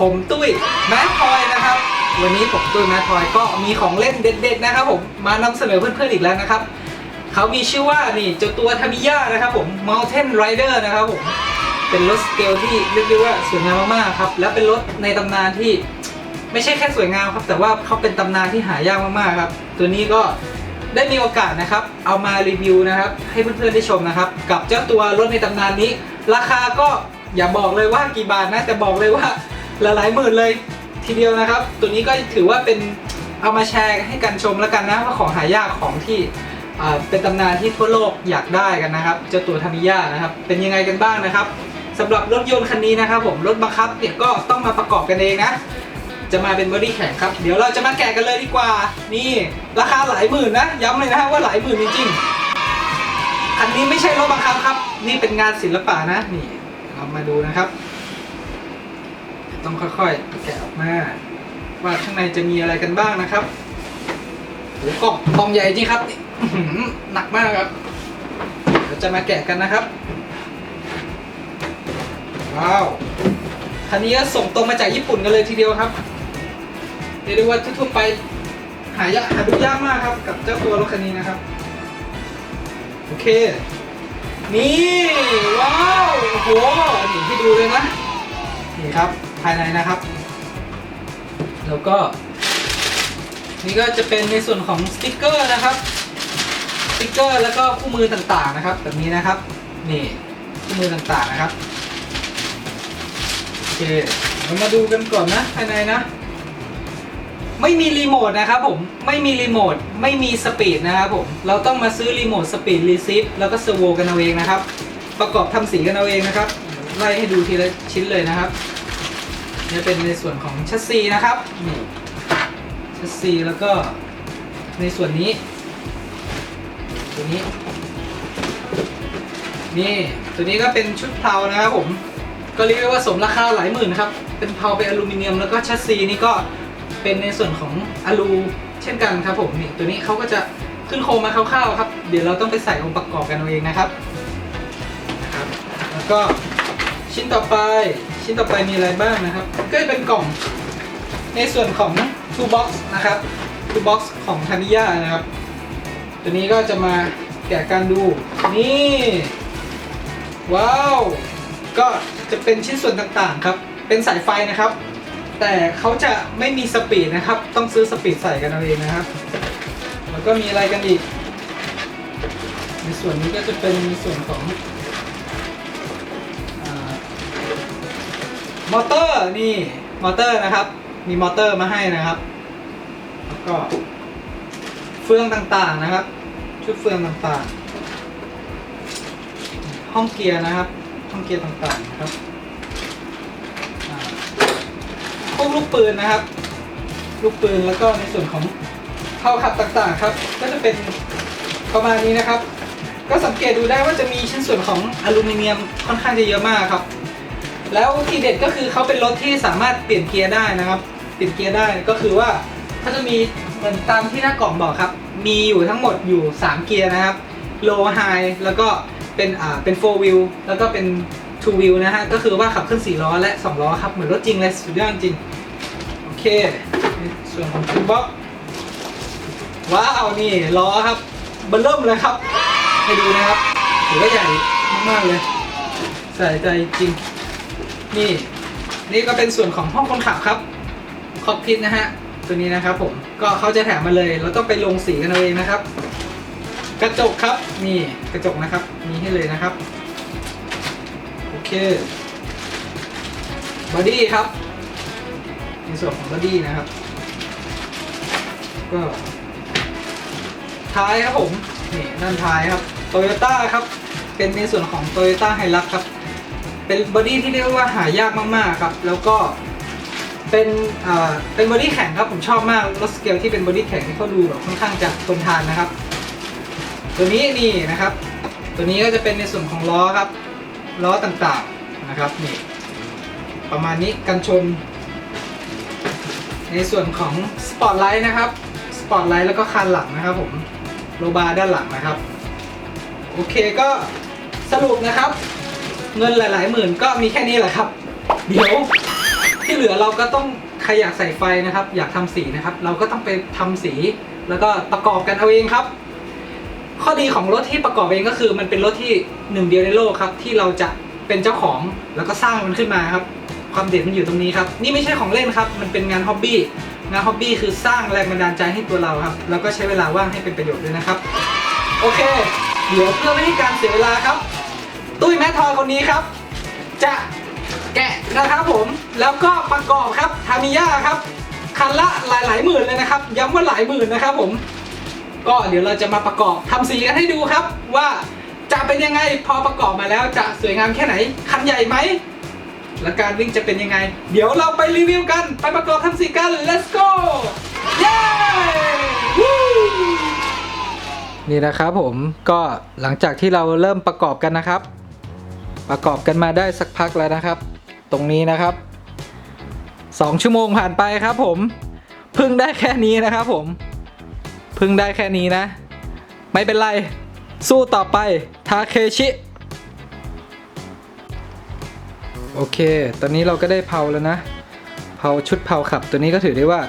ผมตุ้ยแมททอยนะครับ วันนี้ผมตุ้ยแมททอยก็มีของเล่นเด็ด ๆ นะครับ ผมมานำเสนอเพื่อนๆอีกแล้วนะครับเขามีชื่อว่านี่เจ้าตัวทามิยานะครับผม Mountain Rider นะครับผมเป็นรถสเกลที่เรียกได้ว่าสวยงามมากๆครับ และเป็นรถในตำนานที่ไม่ใช่แค่สวยงามครับ แต่ว่าเขาเป็นตำนานที่หายากมากๆครับ ตัวนี้ก็ได้มีโอกาสนะครับ เอามารีวิวนะครับ ให้เพื่อนๆได้ชมนะครับ กับเจ้าตัวรถในตำนานนี้ ราคาก็อย่าบอกเลยว่ากี่บาทนะแต่บอกเลยว่า หลายหมื่นเลยทีเดียวนะครับ ตัวนี้ก็ถือว่าเป็นเอามาแชร์ให้กันชมแล้วกันนะว่าของหายากของที่เป็นตำนานที่ทั่วโลกอยากได้กันนะครับเจ้าตัวทามิยานะครับ เป็นยังไงกันบ้างนะครับสำหรับรถยนต์คันนี้นะครับ ผมรถบังคับเนี่ยก็ต้องมาประกอบกันเองนะ จะมาเป็นบอดี้แข็งครับ เดี๋ยวเราจะมาแกะกันเลยดีกว่า นี่ราคาหลายหมื่นนะ ย้ำเลยนะฮะว่าหลายหมื่นจริงๆอันนี้ไม่ใช่รถบังคับครับ นี่เป็นงานศิลปะนะนี่เรามาดูนะครับ ต้องค่อยๆแกะออกมาว่าข้างในจะมีอะไรกันบ้างนะครับโอ้กล่องกล่องใหญ่จริงครับหนักมากครับเดี๋ยวจะมาแกะกันนะครับว้าวคันนี้ก็ส่งตรงมาจากญี่ปุ่นกันเลยทีเดียวครับเรียกได้ว่าทั่วๆไปหายากหาดูยากมากครับ กับเจ้าตัวรถคันนี้นะครับ โอเค นี่ ว้าวโอ้โหนี่ให้ดูเลยนะ นี่ครับ ภายในนะครับ แล้วก็ นี่ก็จะเป็นในส่วนของสติกเกอร์นะครับ สติกเกอร์แล้วก็คู่มือต่างๆนะครับ แบบนี้นะครับ นี่คู่มือต่างๆนะครับ โอเคเรามาดูกันก่อนนะภายในนะ ไม่มีรีโมทนะครับผม ไม่มีรีโมท ไม่มีสปีดนะครับผม เราต้องมาซื้อรีโมทสปีดรีซิฟแล้วก็เซอร์โวกันเอาเองนะครับ ประกอบทำสีกันเอาเองนะครับ ไล่ให้ดูทีละชิ้นเลยนะครับ นี่เป็นในส่วนของชัสซีนะครับนี่ชัสซีแล้วก็ในส่วนนี้ ตัวนี้ นี่ตัวนี้ก็เป็นชุดเพลานะครับผม ก็เรียกได้ว่าสมราคาหลายหมื่นนะครับ เป็นเพลาเป็นอลูมิเนียมแล้วก็ชัสซีนี่ก็เป็นในส่วนของอลูเช่นกันครับผมนี่ตัวนี้เขาก็จะขึ้นโครงมาคร่าวๆครับ เดี๋ยวเราต้องไปใส่องค์ประกอบกันเอาเองนะครับนะครับแล้วก็ชิ้นต่อไป ชิ้นต่อไปมีอะไรบ้างนะครับ ก็จะเป็นกล่องในส่วนของ two box นะครับ two box ของทานิยานะครับ ตัวนี้ก็จะมาแกะการดู นี่ ว้าว ก็จะเป็นชิ้นส่วนต่างๆครับ เป็นสายไฟนะครับ แต่เขาจะไม่มีสปีดนะครับ ต้องซื้อสปีดใส่กันเอาเองนะครับ แล้วก็มีอะไรกันอีก ในส่วนนี้ก็จะเป็นในส่วนของ อเตอร์นี่มอเตอร์นะครับ มีมอเตอร์มาให้นะครับแล้วก็เฟืองต่างๆนะครับ ชุดเฟืองต่างๆ ห้องเกียร์นะครับ ห้องเกียร์ต่างๆนะครับพวกลูกปืนนะครับ ลูกปืนแล้วก็ในส่วนของเข้าขับต่างๆครับ ก็จะเป็นประมาณนี้นะครับ ก็สังเกตดูได้ว่าจะมีชิ้นส่วนของอลูมิเนียมค่อนข้างจะเยอะมากครับ แล้วทีเด็ดก็คือเขาเป็นรถที่สามารถเปลี่ยนเกียร์ได้นะครับ เปลี่ยนเกียร์ได้ก็คือว่าเขาจะมีเหมือนตามที่หน้ากล่องบอกครับ มีอยู่ทั้งหมดอยู่ 3 เกียร์นะครับ low high แล้วก็เป็นอ่าเป็น4 wheel แล้วก็เป็น2 wheel นะฮะ ก็คือว่าขับขึ้น 4 ล้อและ 2 ล้อครับ เหมือนรถจริงเลยสุดยอดจริง โอเค ส่วนของ t o o l box ว้าว นี่ ล้อครับเบิ่มเริ่มเลยครับ ให้ดูนะครับถือว่าใหญ่มากๆเลย ใส่ใจจริง นี่ นี่ก็เป็นส่วนของห้องคนขับครับคอกพิทนะฮะตัวนี้นะครับผมก็เขาจะแถมมาเลยเราต้องไปลงสีกันเอาเองนะครับ กระจกครับนี่กระจกนะครับมีให้เลยนะครับโอเคบอดี้ครับในส่วนของบอดี้นะครับ ก็ท้ายครับผมนี่ด้านท้ายครับโตโยต้าครับเป็นในส่วนของ t o y ยต้าไฮรักครับ เป็นบอดี้ที่เรียกว่าหายากมากๆครับ แล้วก็เป็นเอ่าเป็นบอดี้แข็งครับผมชอบมากรถสเกลที่เป็นบอดี้แข็งที่เขาดูแบบค่อนข้างจะทนทานนะครับ ตัวนี้นี่นะครับ ตัวนี้ก็จะเป็นในส่วนของล้อครับ ล้อต่างๆนะครับนี่ประมาณนี้กันชน ในส่วนของสปอตไลท์นะครับสปอตไลท์แล้วก็คานหลังนะครับผมโลบาร์ด้านหลังนะครับ โอเคก็สรุปนะครับ เงินหลายๆหมื่นก็มีแค่นี้แหละครับ เดี๋ยวที่เหลือเราก็ต้องใครอยากใส่ไฟนะครับ อยากทำสีนะครับ เราก็ต้องไปทำสี แล้วก็ประกอบกันเอาเองครับ ข้อดีของรถที่ประกอบเองก็คือ มันเป็นรถที่หนึ่งเดียวในโลกครับ ที่เราจะเป็นเจ้าของแล้วก็สร้างมันขึ้นมาครับ ความเด่นมันอยู่ตรงนี้ครับ นี่ไม่ใช่ของเล่นครับ มันเป็นงานฮ็อบบี้งานฮ็อบบี้คือสร้างแรงบันดาลใจให้ตัวเราครับ แล้วก็ใช้เวลาว่างให้เป็นประโยชน์ด้วยนะครับ โอเค เดี๋ยวเพื่อไม่ให้การเสียเวลาครับ ตุ้ยแม่ทอยคนนี้ครับ จะแกะนะครับผมแล้วก็ประกอบครับทามิยาครับ คันละหลายหลายหมื่นเลยนะครับ ย้ำว่าหลายหมื่นนะครับผม ก็เดี๋ยวเราจะมาประกอบทำสีกันให้ดูครับ ว่าจะเป็นยังไงพอประกอบมาแล้วจะสวยงามแค่ไหน คันใหญ่ไหมและการวิ่งจะเป็นยังไง เดี๋ยวเราไปรีวิวกัน ไปประกอบทำสีกัน let's go เย้นี่นะครับผมก็หลังจากที่เราเริ่มประกอบกันนะครับ ประกอบกันมาได้สักพักแล้วนะครับ ตรงนี้นะครับ 2 ชั่วโมงผ่านไปครับผมพิ่งได้แค่นี้นะครับผมพิ่งได้แค่นี้นะ ไม่เป็นไร สู้ต่อไปทาเคชิโอเค ตอนนี้เราก็ได้เผาแล้วนะ เผาชุดเผาขับตัวนี้ก็ถือได้ว่า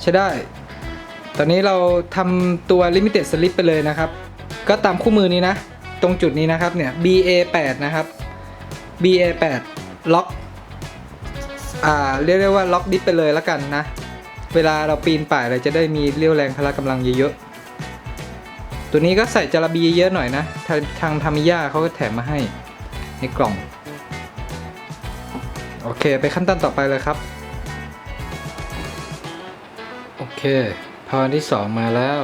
ใช้ได้ ตอนนี้เราทำตัว Limited Slip ไปเลยนะครับ ก็ตามคู่มือนี้นะ ตรงจุดนี้นะครับเนี่ย BA8 นะครับ BA8 ล็อกอ่าเรียกได้ว่าล็อกดิฟไปเลยแล้วกันนะ เวลาเราปีนป่ายเราจะได้มีเรี่ยวแรงพละกำลังเยอะๆ ตัวนี้ก็ใส่จาระบีเยอะหน่อยนะ ทางทางทามิยาเขาก็แถมมาให้ในกล่อง โอเคไปขั้นตอนต่อไปเลยครับ โอเคพอที่สองมาแล้ว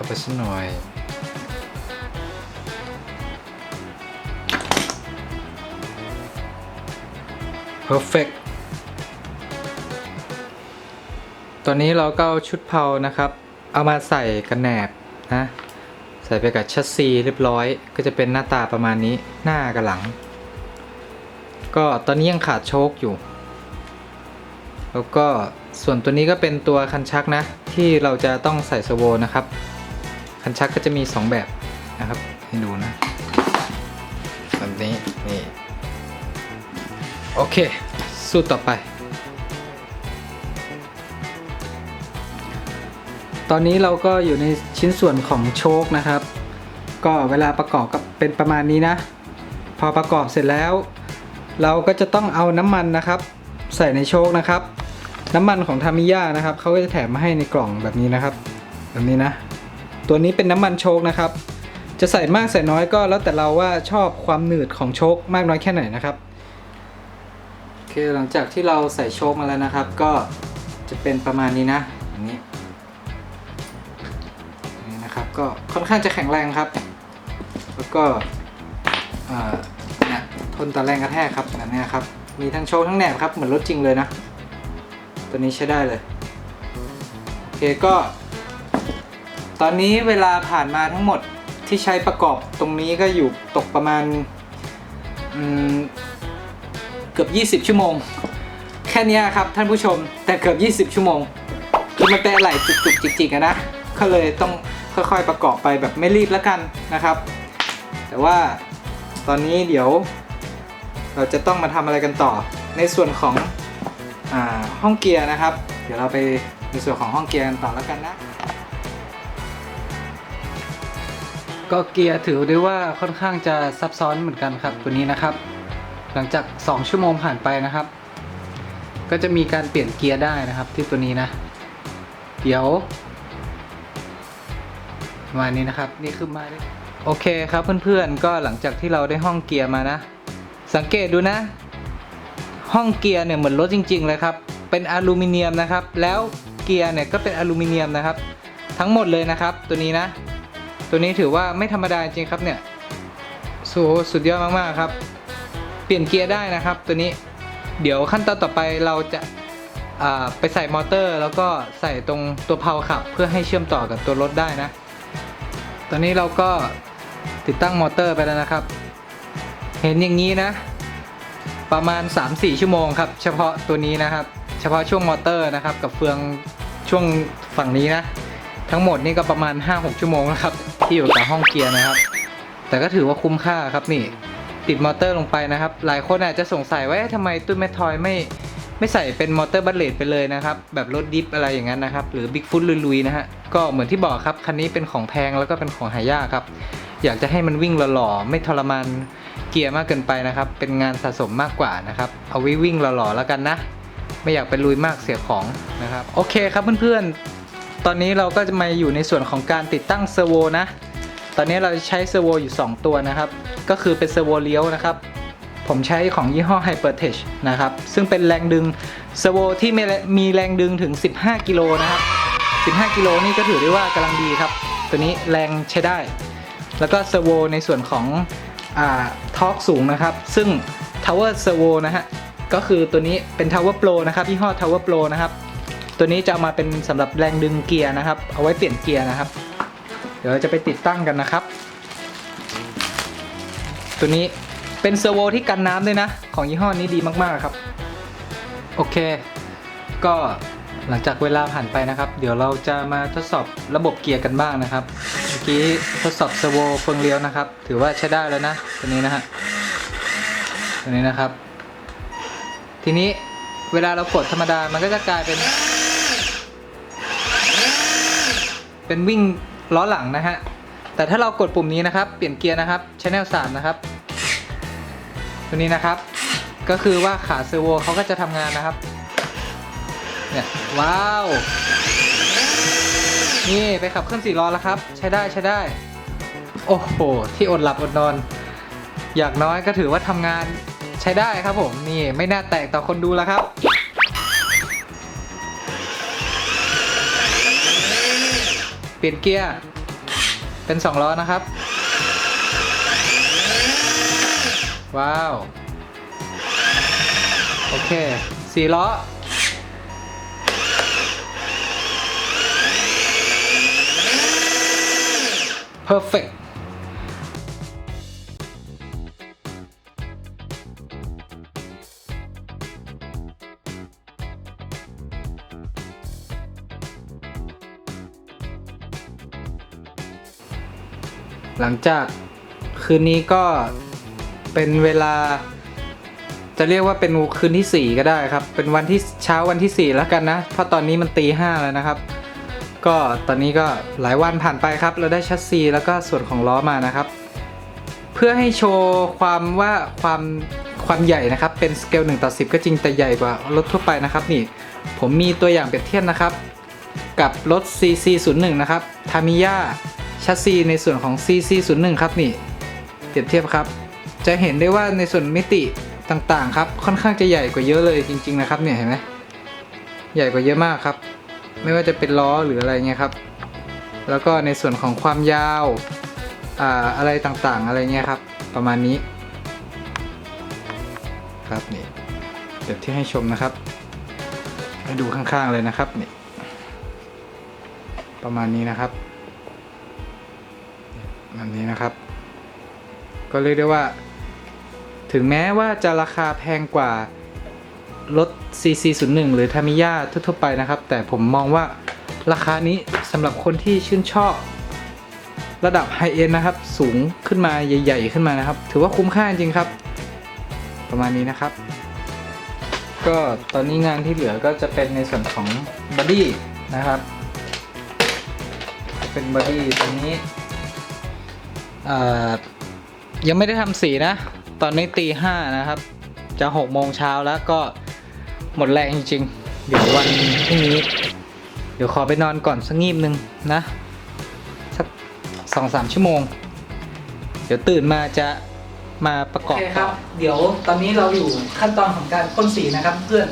เข้าไปสักหน่อย perfect ตอนนี้เราก็เอาชุดเผานะครับ เอามาใส่กันแหนบนะ ใส่ไปกับชัสซีเรียบร้อย ก็จะเป็นหน้าตาประมาณนี้หน้ากับหลัง ก็ตอนนี้ยังขาดโชคอยู่ แล้วก็ส่วนตัวนี้ก็เป็นตัวคันชักนะ ที่เราจะต้องใส่สโวนะครับ คันชักก็จะมี 2 แบบนะครับ ให้ดูนะแบบนี้นี่โอเค สู้ต่อไป ตอนนี้เราก็อยู่ในชิ้นส่วนของโชคนะครับ ก็เวลาประกอบก็เป็นประมาณนี้นะ พอประกอบเสร็จแล้ว เราก็จะต้องเอาน้ำมันนะครับ ใส่ในโชคนะครับ น้ำมันของทามิยานะครับเขาก็จะแถมมาให้ในกล่องแบบนี้นะครับ แบบนี้นะ ตัวนี้เป็นน้ำมันโชคนะครับ จะใส่มากใส่น้อยก็แล้วแต่เราว่าชอบความหนืดของโชคมากน้อยแค่ไหนนะครับโอเคหลังจากที่เราใส่โชคมาแล้วนะครับ ก็จะเป็นประมาณนี้นะอันนี้นี่นะครับก็ค่อนข้างจะแข็งแรงครับ แล้วก็เนี่ยทนต่อแรงกระแทกครับแบบนี้ครับมีทั้งโชคทั้งแหนบครับเหมือนรถจริงเลยนะ ตัวนี้ใช้ได้เลยโอเคก็ ตอนนี้เวลาผ่านมาทั้งหมดที่ใช้ประกอบตรงนี้ก็อยู่ตกประมาณเกือบ 20 ชั่วโมง แค่นี้ครับท่านผู้ชมแต่เกือบ 20 ชั่วโมงคือมันเป็นอะไรจุกๆจิกๆนะก็เลยต้องค่อยๆประกอบไปแบบไม่รีบแล้วกันนะครับ แต่ว่าตอนนี้เดี๋ยวเราจะต้องมาทำอะไรกันต่อ ในส่วนของอห้องเกียร์นะครับ เดี๋ยวเราไปในส่วนของห้องเกียร์กันต่อแล้วกันนะ ก็เกียร์ถือได้ว่าค่อนข้างจะซับซ้อนเหมือนกันครับตัวนี้นะครับ หลังจาก 2 ชั่วโมงผ่านไปนะครับ ก็จะมีการเปลี่ยนเกียร์ได้นะครับที่ตัวนี้นะ เดี๋ยวมานี้นะครับนี่คือมาด้โอเคครับเพื่อนๆ ก็หลังจากที่เราได้ห้องเกียร์มานะ สังเกตดูนะ ห้องเกียร์เนี่ยเหมือนรถจริง ๆ เลยครับ เป็นอลูมิเนียมนะครับ แล้วเกียร์เนี่ยก็เป็นอลูมิเนียมนะครับ ทั้งหมดเลยนะครับ ตัวนี้นะ ตัวนี้ถือว่าไม่ธรรมดาจริงครับเนี่ยสูสุดยอดมากๆครับ เปลี่ยนเกียร์ได้นะครับ ตัวนี้เดี๋ยวขั้นตอนต่อไปเราจะาไปใส่มอเตอร์ แล้วก็ใส่ตรงตัวเพลาขับ เพื่อให้เชื่อมต่อกับตัวรถได้นะ ตอนนี้เราก็ติดตั้งมอเตอร์ไปแล้วนะครับ เห็นอย่างนี้นะ ประมาณ 3-4 ชั่วโมงครับ เฉพาะตัวนี้นะครับ เฉพาะช่วงมอเตอร์นะครับ กับเฟืองช่วงฝั่งนี้นะ ทั้งหมดนี่ก็ประมาณ 5-6 ชั่วโมงแล้วครับ ที่อยู่กับห้องเกียร์นะครับ แต่ก็ถือว่าคุ้มค่าครับนี่ ติดมอเตอร์ลงไปนะครับ หลายคนอาจจะสงสัยว่าเอ๊ะทำไมตุ้ยแมททอยไม่ไม่ใส่เป็นมอเตอร์บัลเลตไปเลยนะครับ แบบรถดิฟอะไรอย่างนั้นนะครับ หรือบิ๊กฟุตลุยๆนะฮะ ก็เหมือนที่บอกครับ คันนี้เป็นของแพงแล้วก็เป็นของหายากครับ อยากจะให้มันวิ่งหล่อๆ ไม่ทรมานเกียร์มากเกินไปนะครับ เป็นงานสะสมมากกว่านะครับ เอาไว้วิ่งหล่อๆแล้วกันนะ ไม่อยากไปลุยมากเสียของนะครับ โอเคครับเพื่อนๆ ตอนนี้เราก็จะมาอยู่ในส่วนของการติดตั้งเซอร์โวนะ ตอนนี้เราใช้เซอร์โวอยู่ 2 ตัวนะครับ ก็คือเป็นเซอร์โวเลี้ยวนะครับ ผมใช้ของยี่ห้อ Hypertech นะครับ ซึ่งเป็นแรงดึงเซอร์โวที่มีแรงดึงถึง 15 กิโลนะครับ 15 กิโลนี่ก็ถือได้ว่ากำลังดีครับ ตัวนี้แรงใช้ได้ แล้วก็เซอร์โวในส่วนของอทอร์กสูงนะครับ ซึ่ง Tower Servo นะฮะ ก็คือตัวนี้เป็น Tower Pro นะครับยี่ห้อ Tower Pro นะครับ ตัวนี้จะเอามาเป็นสำหรับแรงดึงเกียร์นะครับ เอาไว้เปลี่ยนเกียร์นะครับ เดี๋ยวเราจะไปติดตั้งกันนะครับ ตัวนี้เป็นเซอร์โวที่กันน้ำด้วยนะ ของยี่ห้อนี้ดีมากๆครับ โอเค ก็หลังจากเวลาผ่านไปนะครับ เดี๋ยวเราจะมาทดสอบระบบเกียร์กันบ้างนะครับ เมื่อกี้ทดสอบเซอร์โวเฟืองเลี้ยวนะครับ ถือว่าใช้ได้แล้วนะ ตัวนี้นะฮะ ตัวนี้นะครับ ทีนี้เวลาเรากดธรรมดา มันก็จะกลายเป็น เป็นวิ่งล้อหลังนะฮะ แต่ถ้าเรากดปุ่มนี้นะครับ เปลี่ยนเกียร์นะครับชแนล3นะครับ ตัวนี้นะครับ ก็คือว่าขาเซอร์โวเขาก็จะทำงานนะครับ เนี่ย ว้าว นี่ไปขับเคลื่อนสี่ล้อแล้วครับ ใช้ได้ใช้ได้ โอ้โห ที่อดหลับอดนอน อย่างน้อยก็ถือว่าทำงานใช้ได้ครับผม นี่ไม่น่าแตกต่อคนดูแล้วครับ เปลี่ยนเกียร์ เป็นสองล้อนะครับ ว้าว โอเคสี่ล้อ perfect หลังจากคืนนี้ก็เป็นเวลา จะเรียกว่าเป็นคืนที่ 4 ก็ได้ครับ เป็นวันที่เช้าวันที่ 4 แล้วกันนะ เพราะตอนนี้มันตีห้าแล้วนะครับ ก็ตอนนี้ก็หลายวันผ่านไปครับ เราได้ชัสซีแล้วก็ส่วนของล้อมานะครับ เพื่อให้โชว์ความว่าความความใหญ่นะครับเป็นสเกล1ต่อ10 ก็จริงแต่ใหญ่กว่ารถทั่วไปนะครับนี่ผมมีตัวอย่างเปรียบเทียบนะครับ กับรถ CC01 นะครับทามิยา ชัสซีในส่วนของ CC01 ครับนี่เปรียบเทียบครับ จะเห็นได้ว่าในส่วนมิติต่างๆครับค่อนข้างจะใหญ่กว่าเยอะเลยจริง ๆ นะครับเนี่ยเห็นไหมใหญ่กว่าเยอะมากครับ ไม่ว่าจะเป็นล้อหรืออะไรเงี้ยครับ แล้วก็ในส่วนของความยาวอ่าอะไรต่างๆ อะไรเงี้ยครับ ประมาณนี้ ครับนี่เดี๋ยวที่ให้ชมนะครับให้ดูข้างๆเลยนะครับนี่ประมาณนี้นะครับ อันนี้นะครับ ก็เรียกได้ว่า ถึงแม้ว่าจะราคาแพงกว่ารถ CC01 หรือ Tamiya ทั่วๆไปนะครับ แต่ผมมองว่าราคานี้สำหรับคนที่ชื่นชอบ ระดับไฮเอ็นนะครับ สูงขึ้นมาใหญ่ ๆ ขึ้นมานะครับ ถือว่าคุ้มค่าจริงครับ ประมาณนี้นะครับ ก็ตอนนี้งานที่เหลือก็จะเป็นในส่วนของบอดี้นะครับ เป็นบอดี้ตัวนี้ ยังไม่ได้ทำสีนะ ตอนนี้ตีห้านะครับ จะหกโมงเช้าแล้วก็หมดแรงจริงๆ เดี๋ยววันพรุ่งนี้ เดี๋ยวขอไปนอนก่อนสักงีบหนึ่งนะ สักสองสามชั่วโมง เดี๋ยวตื่นมาจะมาประกอบครับ เดี๋ยวตอนนี้เราอยู่ขั้นตอนของการพ่นสีนะครับ เพื่อน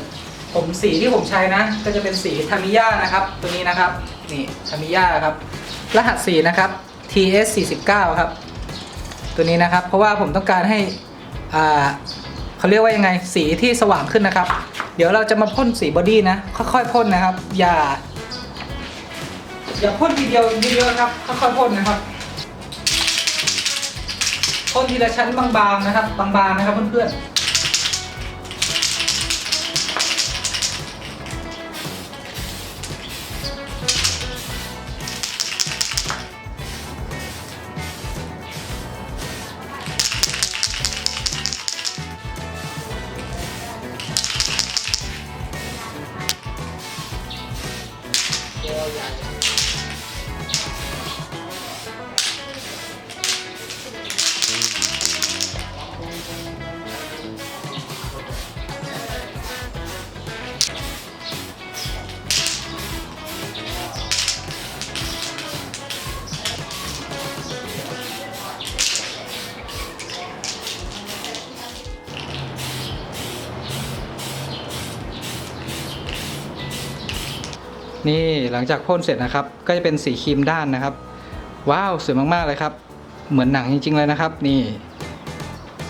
ผมสีที่ผมใช้นะ ก็จะเป็นสีทามิยานะครับ ตัวนี้นะครับ นี่ทามิยาครับ รหัสสีนะครับ TS 49 ครับ ตัวนี้นะครับ เพราะว่าผมต้องการให้อ่าเขาเรียกว่ายังไงสีที่สว่างขึ้นนะครับ เดี๋ยวเราจะมาพ่นสีบอดี้นะ ค่อยๆพ่นนะครับ อย่า อย่าพ่นทีเดียวเยอะๆครับ ค่อยๆพ่นนะครับพ่นทีละชั้นบางๆนะครับ บางๆนะครับเพื่อนๆ หลังจากพ่นเสร็จนะครับ ก็จะเป็นสีครีมด้านนะครับ ว้าวสวยมากๆเลยครับ เหมือนหนังจริง ๆ เลยนะครับ นี่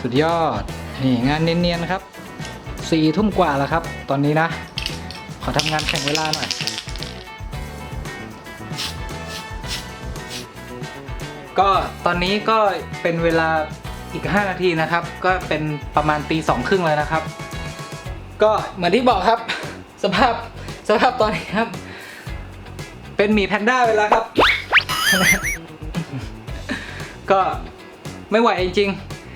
สุดยอดนี่งานเนียนๆครับสี่ทุ่มกว่าแล้วครับ ตอนนี้นะ ขอทำงานแข่งเวลาหน่อยก็ตอนนี้ก็เป็นเวลาอีก 5 นาทีนะครับ ก็เป็นประมาณตีสองครึ่งแล้วนะครับ ก็เหมือนที่บอกครับ สภาพสภาพตอนนี้ครับ เป็นหมีแพนด้าไปแล้วครับ ก็ไม่ไหวจริง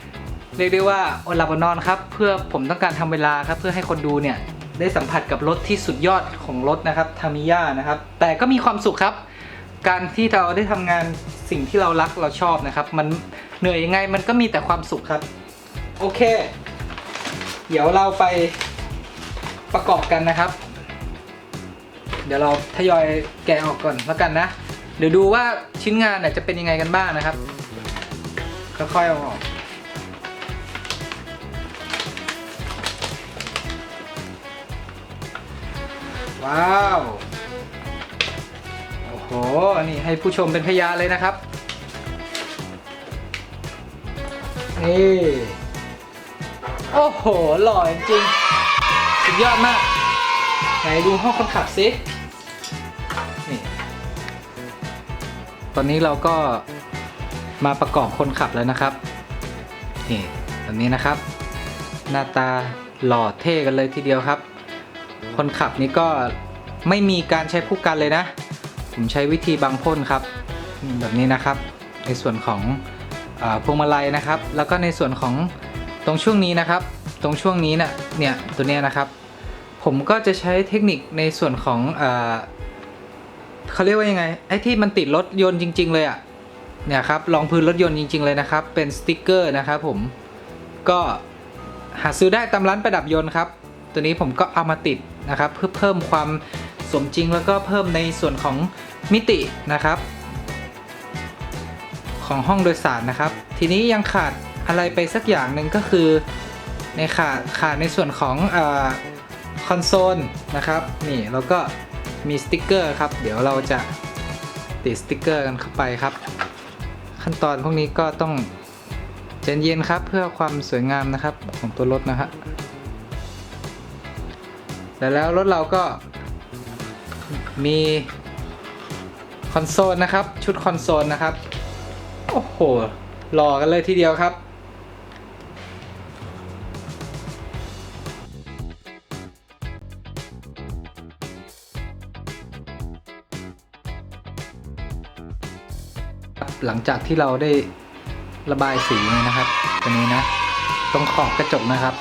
ๆ เรียกได้ว่าอดหลับอดนอนครับ เพื่อผมต้องการทำเวลาครับ เพื่อให้คนดูเนี่ย ได้สัมผัสกับรถที่สุดยอดของรถนะครับทามิยานะครับ แต่ก็มีความสุขครับ การที่เราได้ทำงานสิ่งที่เรารักเราชอบนะครับ มันเหนื่อยยังไงมันก็มีแต่ความสุขครับ โอเค เดี๋ยวเราไปประกอบกันนะครับ ดี๋ยวเราทยอยแกะออกก่อนแล้วกันนะ เดี๋ยวดูว่าชิ้นงานเนี่ยจะเป็นยังไงกันบ้างนะครับ ค่อยๆเอาออกว้าว โอ้โห นี่ให้ผู้ชมเป็นพยานเลยนะครับ นี่ โอ้โห หล่อจริง สุดยอดมาก ไหนดูห้องคนขับสิ ตอนนี้เราก็มาประกอบคนขับแล้วนะครับ นี่แบบนี้นะครับ หน้าตาหล่อเท่กันเลยทีเดียวครับ คนขับนี่ก็ไม่มีการใช้ผู้กันเลยนะ ผมใช้วิธีบังพ่นครับ แบบนี้นะครับ ในส่วนของอพวงมาลัยนะครับ แล้วก็ในส่วนของตรงช่วงนี้นะครับ ตรงช่วงนี้เนะ่ยเนี่ยตัวเนี้ยนะครับ ผมก็จะใช้เทคนิคในส่วนของอ เขาเรียกว่ายังไงไอ้ที่มันติดรถยนต์จริง ๆ เลยอะ่ะเนี่ยครับรองพื้นรถยนต์จริง ๆ เลยนะครับ เป็นสติกเกอร์นะครับผมก็หาซื้อได้ตามร้านประดับยนต์ครับ ตัวนี้ผมก็เอามาติดนะครับ เพื่อเพิ่มความสมจริงแล้วก็เพิ่มในส่วนของมิตินะครับ ของห้องโดยสารนะครับ ทีนี้ยังขาดอะไรไปสักอย่างหนึ่งก็คือในขาดขาดในส่วนของคอนโซลนะครับนี่แล้วก็ มีสติกเกอร์ครับ เดี๋ยวเราจะติดสติกเกอร์กันเข้าไปครับ ขั้นตอนพวกนี้ก็ต้องใจเย็นครับ เพื่อความสวยงามนะครับของตัวรถนะฮะแต่แล้วรถเราก็มีคอนโซลนะครับ ชุดคอนโซลนะครับ โอ้โหหล่อกันเลยทีเดียวครับ หลังจากที่เราได้ระบายสีนะครับ ตัวนี้นะ ตรงขอบกระจกนะครับ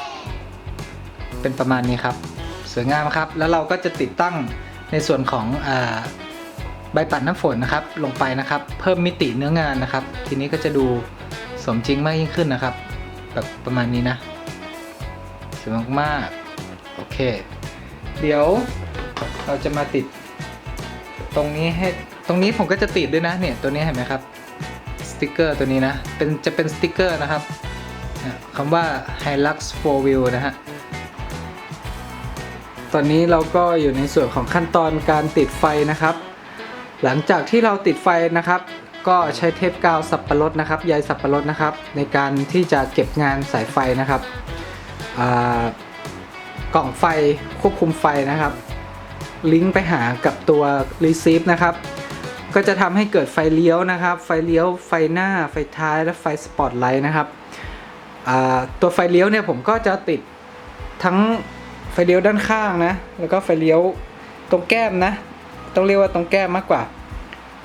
เป็นประมาณนี้ครับ สวยงามครับ แล้วเราก็จะติดตั้งในส่วนของอใบปัดน้ำฝนนะครับ ลงไปนะครับ เพิ่มมิติเนื้องานนะครับ ทีนี้ก็จะดูสมจริงมากยิ่งขึ้นนะครับ แบบประมาณนี้นะสวยมากๆโอเค เดี๋ยวเราจะมาติด ตรงนี้ให้ตรงนี้ผมก็จะติดด้วยนะเนี่ยตัวนี้เห็นไหมครับ ติกเกอร์ตัวนี้นะเป็นจะเป็นสติกเกอร์นะครับคำว่า Hilux 4 Wheel นะฮะตอนนี้เราก็อยู่ในส่วนของขั้นตอนการติดไฟนะครับ หลังจากที่เราติดไฟนะครับ ก็ใช้เทปกาวสับปะรดนะครับใยสับปะรดนะครับ ในการที่จะเก็บงานสายไฟนะครับกล่องไฟควบคุมไฟนะครับ ลิงก์ไปหากับตัว receive นะครับ ก็จะทำให้เกิดไฟเลี้ยวนะครับ ไฟเลี้ยวไฟหน้าไฟท้ายและไฟสปอตไลท์นะครับตัวไฟเลี้ยวเนี่ยผมก็จะติดทั้งไฟเลี้ยวด้านข้างนะ แล้วก็ไฟเลี้ยวตรงแก้มนะ ต้องเรียกว่าตรงแก้มมากกว่า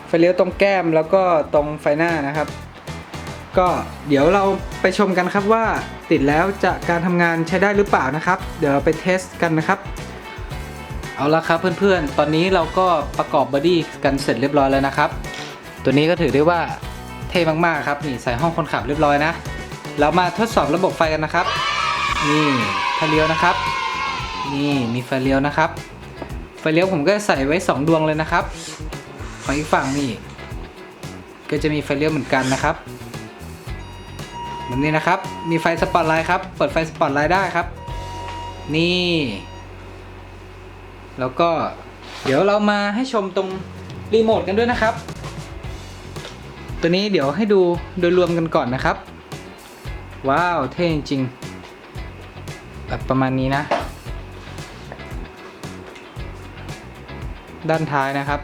ไฟเลี้ยวตรงแก้มแล้วก็ตรงไฟหน้านะครับ ก็เดี๋ยวเราไปชมกันครับว่าติดแล้วจะการทำงานใช้ได้หรือเปล่านะครับ เดี๋ยวเราไปเทสกันนะครับ เอาละครับเพื่อนๆ ตอนนี้เราก็ประกอบบอดี้กันเสร็จเรียบร้อยแล้วนะครับ ตัวนี้ก็ถือได้ว่าเท่มากๆครับนี่ใส่ห้องคนขับเรียบร้อยนะ เรามาทดสอบระบบไฟกันนะครับ นี่ไฟเลี้ยวนะครับ นี่มีไฟเลี้ยวนะครับ ไฟเลี้ยวผมก็ใส่ไว้ 2 ดวงเลยนะครับ ของอีกฝั่งนี่ก็จะมีไฟเลี้ยวเหมือนกันนะครับแบบนี้นะครับ มีไฟสปอตไลท์ครับ เปิดไฟสปอตไลท์ได้ครับ นี่ แล้วก็เดี๋ยวเรามาให้ชมตรงรีโมทกันด้วยนะครับ ตัวนี้เดี๋ยวให้ดูโดยรวมกันก่อนนะครับ ว้าว เท่จริงแบบประมาณนี้นะ ด้านท้ายนะครับ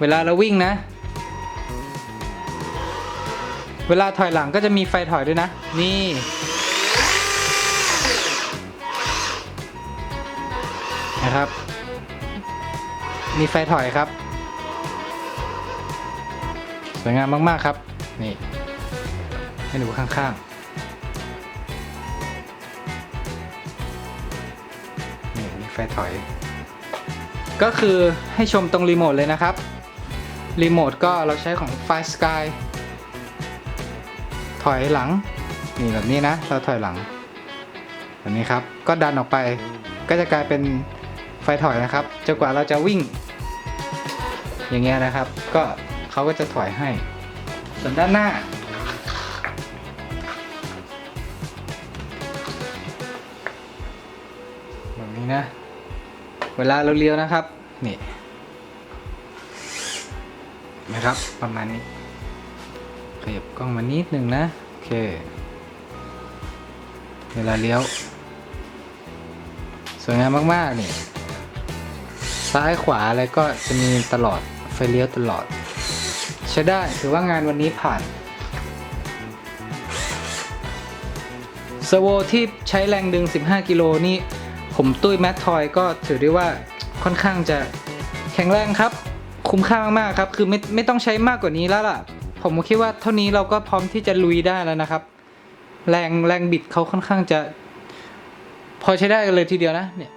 เวลาเราวิ่งนะ เวลาถอยหลังก็จะมีไฟถอยด้วยนะ นี่ นะครับ มีไฟถอยครับ สวยงามมาก ๆ ครับ นี่ให้ดูข้างๆ นี่มีไฟถอย ก็คือให้ชมตรงรีโมทเลยนะครับ รีโมทก็เราใช้ของ f i Sky ถอยหลัง นี่แบบนี้นะ เราถอยหลังแบบนี้ครับ ก็ดันออกไป ก็จะกลายเป็น ไฟถอยนะครับจนกว่าเราจะวิ่ง อย่างเงี้ยนะครับ ก็เขาก็จะถอยให้ ส่วนด้านหน้า แบบนี้นะ เวลาเราเลี้ยวนะครับนี่นะครับประมาณนี้ขยับกล้องมานิดหนึ่งนะ โอเค เวลาเลี้ยว สวยงามมาก ๆ นี่ ซ้ายขวาอะไรก็จะมีตลอดไฟเลี้ยวตลอด ใช้ได้ถือว่างานวันนี้ผ่านเซอร์โวที่ใช้แรงดึง 15 กิโลนี่ผมตุ้ยแมททอยก็ถือได้ว่าค่อนข้างจะแข็งแรงครับ คุ้มค่ามากๆครับ คือไม่ไม่ต้องใช้มากกว่านี้แล้วล่ะ ผมคิดว่าเท่านี้เราก็พร้อมที่จะลุยได้แล้วนะครับ แรงแรงบิดเขาค่อนข้างจะ พอใช้ได้กันเลยทีเดียวนะเนี่ย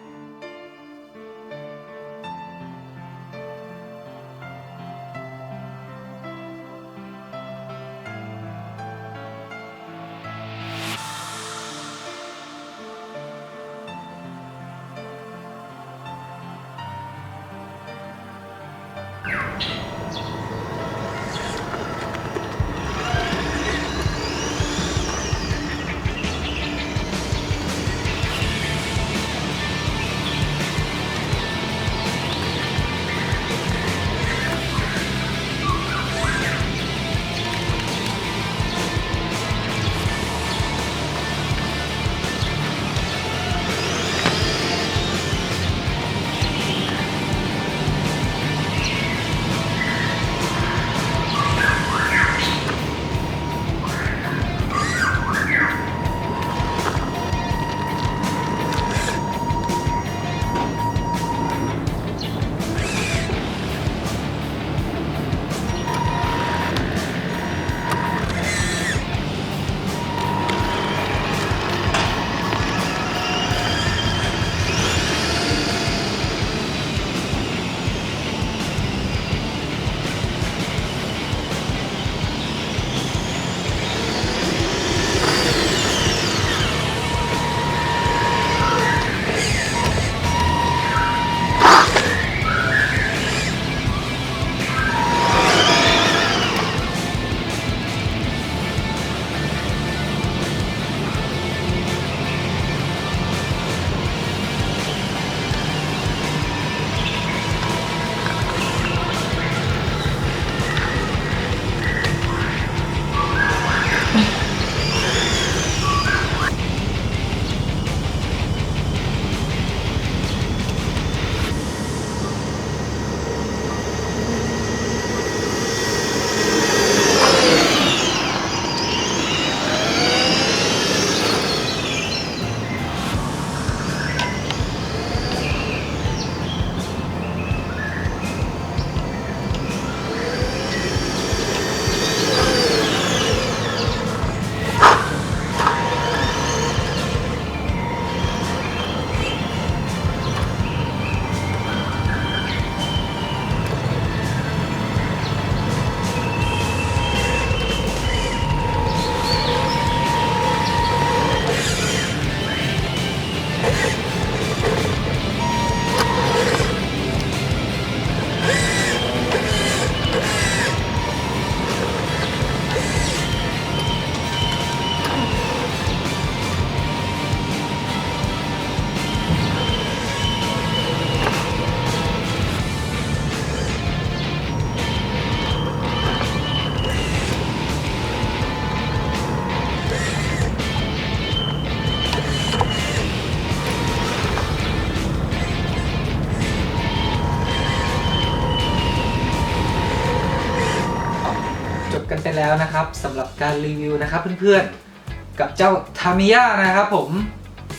แล้วนะครับสำหรับการรีวิวนะครับเพื่อนๆ กับเจ้าทามิยานะครับผม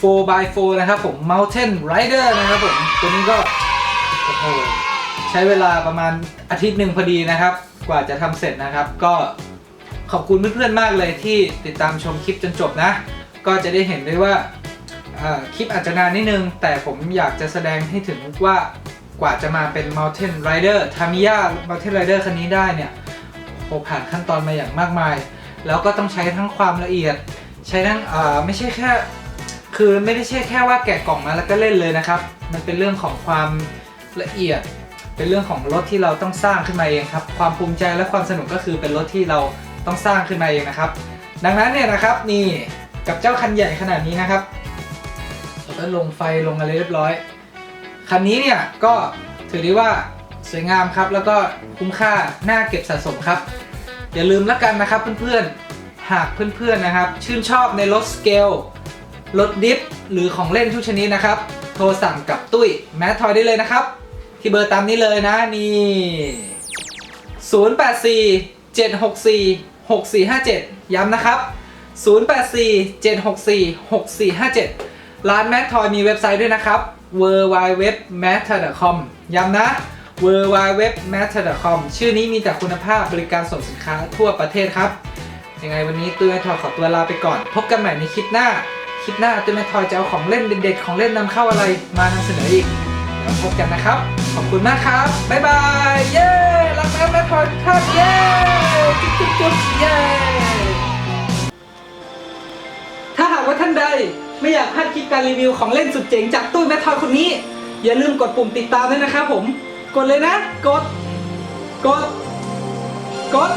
4x4 นะครับผม Mountain Rider นะครับผม ตัวนี้ก็โอ้โหใช้เวลาประมาณอาทิตย์หนึ่งพอดีนะครับ กว่าจะทำเสร็จนะครับ ก็ขอบคุณเพื่อนๆมากเลยที่ติดตามชมคลิปจนจบนะ ก็จะได้เห็นด้ว่าอ่าคลิปอาจจะนานนิดนึง แต่ผมอยากจะแสดงให้ถึงว่ากว่าจะมาเป็น Mountain Rider Tamiya Mountain Rider คันนี้ได้เนี่ย โอ้ผ่านขั้นตอนมาอย่างมากมาย แล้วก็ต้องใช้ทั้งความละเอียด ใช้ทั้งอ่าไม่ใช่แค่ คือไม่ได้ใช่แค่ว่าแกะกล่องมาแล้วก็เล่นเลยนะครับ มันเป็นเรื่องของความละเอียด เป็นเรื่องของรถที่เราต้องสร้างขึ้นมาเองครับ ความภูมิใจและความสนุกก็คือเป็นรถที่เราต้องสร้างขึ้นมาเองนะครับ ดังนั้นเนี่ยนะครับนี่กับเจ้าคันใหญ่ขนาดนี้นะครับเราก็ลงไฟลงอะไรเรียบร้อย คันนี้เนี่ยก็ถือได้ว่า สวยงามครับ แล้วก็คุ้มค่าน่าเก็บสะสมครับ อย่าลืมแล้วกันนะครับเพื่อนๆ หากเพื่อนๆนะครับ ชื่นชอบในรถสเกลรถดิฟหรือของเล่นทุกชนิดนะครับ โทรสั่งกับตุ้ยแมททอยได้เลยนะครับ ที่เบอร์ตามนี้เลยนะนี่ 084 764 6457 ย้ำนะครับ 084 764 6457 ร้านแมททอยมีเว็บไซต์ด้วยนะครับ w w w m a t t e r c o m ย้ำนะ w w w m a t t e r c o m ชื่อนี้มีแต่คุณภาพบริการส่งสินค้าทั่วประเทศครับ ยังไงวันนี้ตุ้ยแมททอยขอตัวลาไปก่อน พบกันใหม่ในคลิปหน้า คลิปหน้าตุ้ยแมททอยจะเอาของเล่นเด็ดๆของเล่นนำเข้าอะไรมานำเสนออีกแล้วพบกันนะครับ ขอบคุณมากครับ บ๊ายบาย เย้ รักแม่แม่พอทุกท่านเย้ จุ๊บจุ๊บจุ๊บเย้ ถ้าหากว่าท่านใดไม่อยากพลาดคลิปการรีวิวของเล่นสุดเจ๋งจากตู้แมททอยคนนี้ อย่าลืมกดปุ่มติดตามด้วยนะครับผม กดเลยนะ กด กด กด